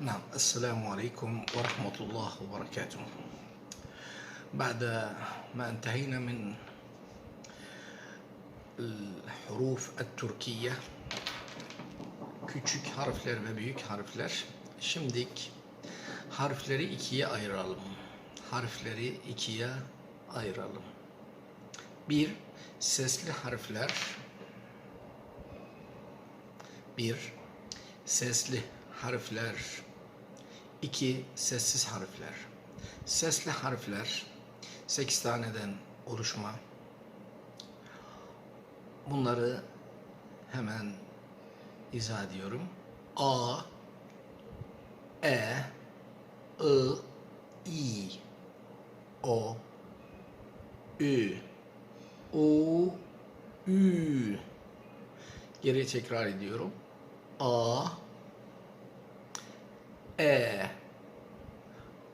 نعم السلام عليكم ورحمة الله وبركاته بعد ما انتهينا من الحروف التركية küçük harfler ve büyük harfler. Şimdilik harfleri ikiye ayıralım. Harfleri ikiye ayıralım. Bir, sesli harfler. Bir, sesli harfler. İki, sessiz harfler. Sesli harfler 8 taneden oluşma. Bunları hemen izah ediyorum. A, E, I, I, O, Ü, U, Ü. Geriye tekrar ediyorum. A, E,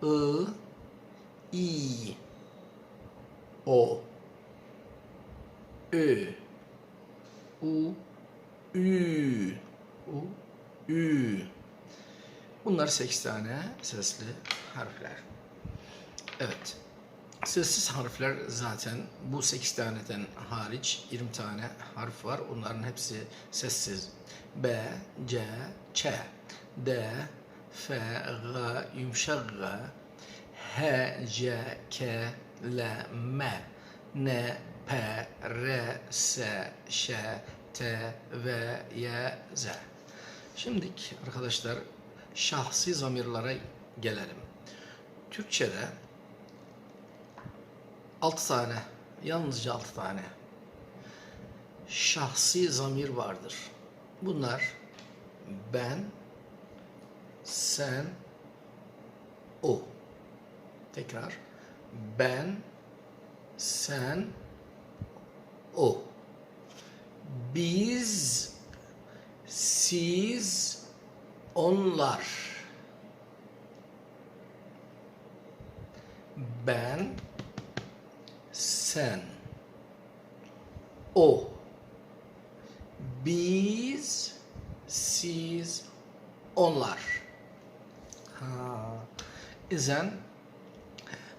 I, I, O, Ö, U, Ü, U, Ü. Bunlar 8 tane sesli harfler. Evet. Sessiz harfler zaten bu 8 taneden hariç 20 tane harf var. Onların hepsi sessiz. B, C, Ç, D, F, G, yumuşak G, H, C, K, L, M, N, P, R, S, Ş, T, V, Y, Z. Şimdi arkadaşlar şahsi zamirlere gelelim. Türkçe'de 6 tane, yalnızca 6 tane şahsi zamir vardır. Bunlar ben, sen, o. Tekrar. Ben, sen, o. Biz, siz, onlar. Ben, sen, o. Biz, siz, onlar. Ha. İzen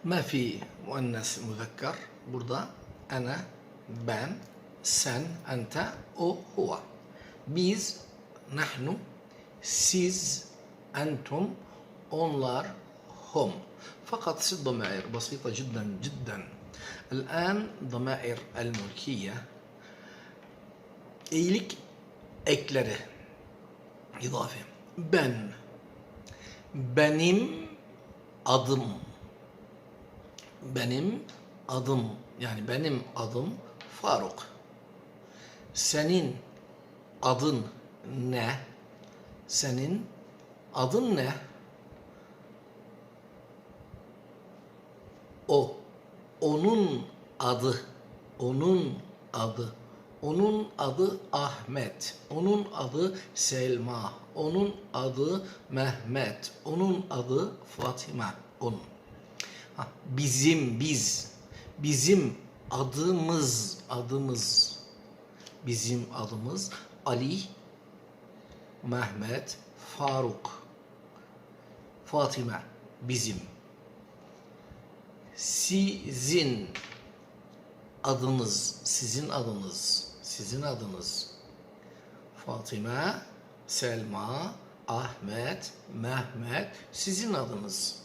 ما في مؤنث مذكر burada أنا ben sen أنت o هو biz nahnu siz أنتم onlar هم فقط ست ضمائر بسيطة جدا جدا الآن ضمائر الملكية iyilik ekleri idafe ben benim adım. Benim adım. Yani benim adım Faruk. Senin adın ne? Senin adın ne? O. Onun adı. Onun adı onun adı Ahmet onun adı Selma onun adı Mehmet onun adı Fatima onun. Ha, bizim biz bizim adımız adımız. Bizim adımız Ali Mehmet Faruk. Fatima bizim. Sizin adınız sizin adınız sizin adınız Fatima Selma Ahmet Mehmet sizin adınız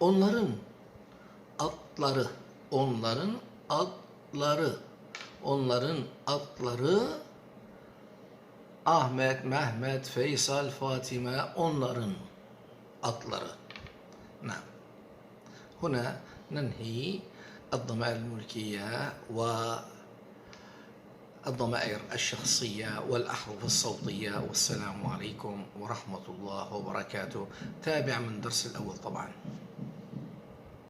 onların adları, onların adları, onların adları Ahmet, Mehmet, Feysal, Fatime onların adları. نعم هنا ننهي الضمائر الملكية والضمائر الشخصية والأحرف الصوتية والسلام عليكم ورحمة الله وبركاته. تابع من درس الأول طبعا.